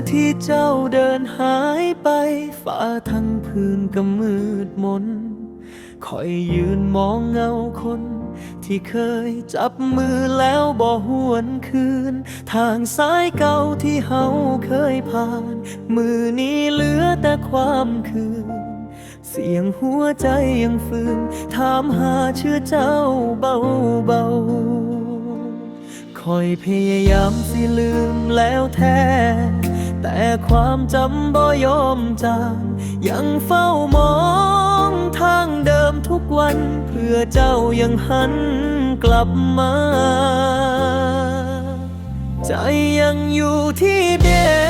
ือที่เจ้าเดินหายไปฟ้าทั้งพื้นก็มืดมนคอยยืนมองเงาคน ที่เคยจับมือแล้วบ่หวนคืน ทางสายเก่าที่เฮาเคยผ่าน มือนี้เหลือแต่ความคืน เสียงหัวใจยังฟื้น ถามหาชื่อเจ้าเบาเบาๆคอยพยายามสิลืมแล้วแท้ แต่ความจำบ่ยอมจางยังเฝ้ามองทางเดิมทุกวัน เพื่อเจ้ายังหันกลับมา ใจยังอยู่ที่เดิม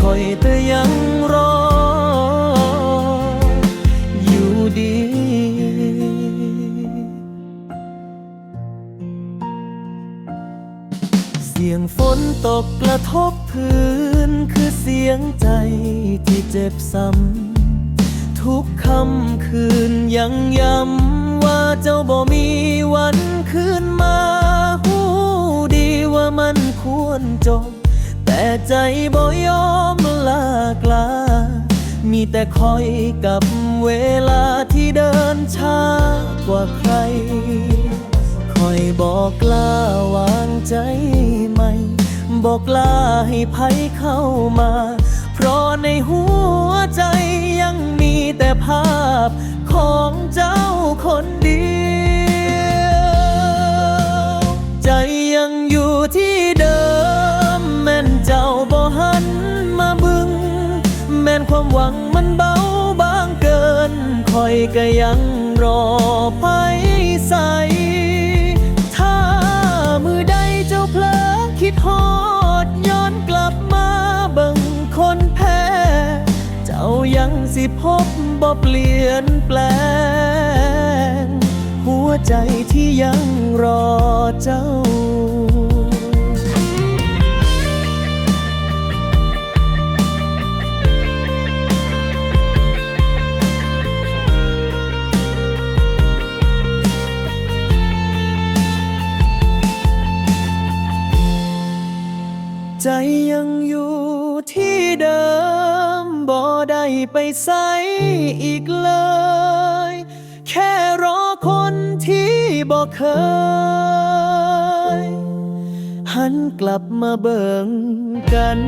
คอยแต่ยังรอ อยู่ดี เสียงฝนตกกระทบพื้นคือเสียงใจที่เจ็บซ้ำทุกคำคืนยังย้ำว่าเจ้าบ่มีวันคืน ใจบ่ยอมลากลา มีแต่คอยกับเวลาที่เดินช้ากว่าใคร คอยบอกกล้าวางใจใหม่ บอกกล้าให้ภัยเข้ามา เพราะในหัวใจยังมีแต่ภาพของเจ้าคน ความหวังมันเบาบางเกินคอยก็ยังรอไปใส ถ้ามือใดเจ้าเพลอคิดฮอดย้อนกลับมาบิ่งคนแพ้ เจ้ายังสิพบบ่เปลี่ยนแปลง หัวใจที่ยังรอเจ้า ใจยังอยู่ที่เดิมบ่ได้ไปใสอีกเลย แค่รอคนที่บ่เคย หันกลับมาเบิ่งกัน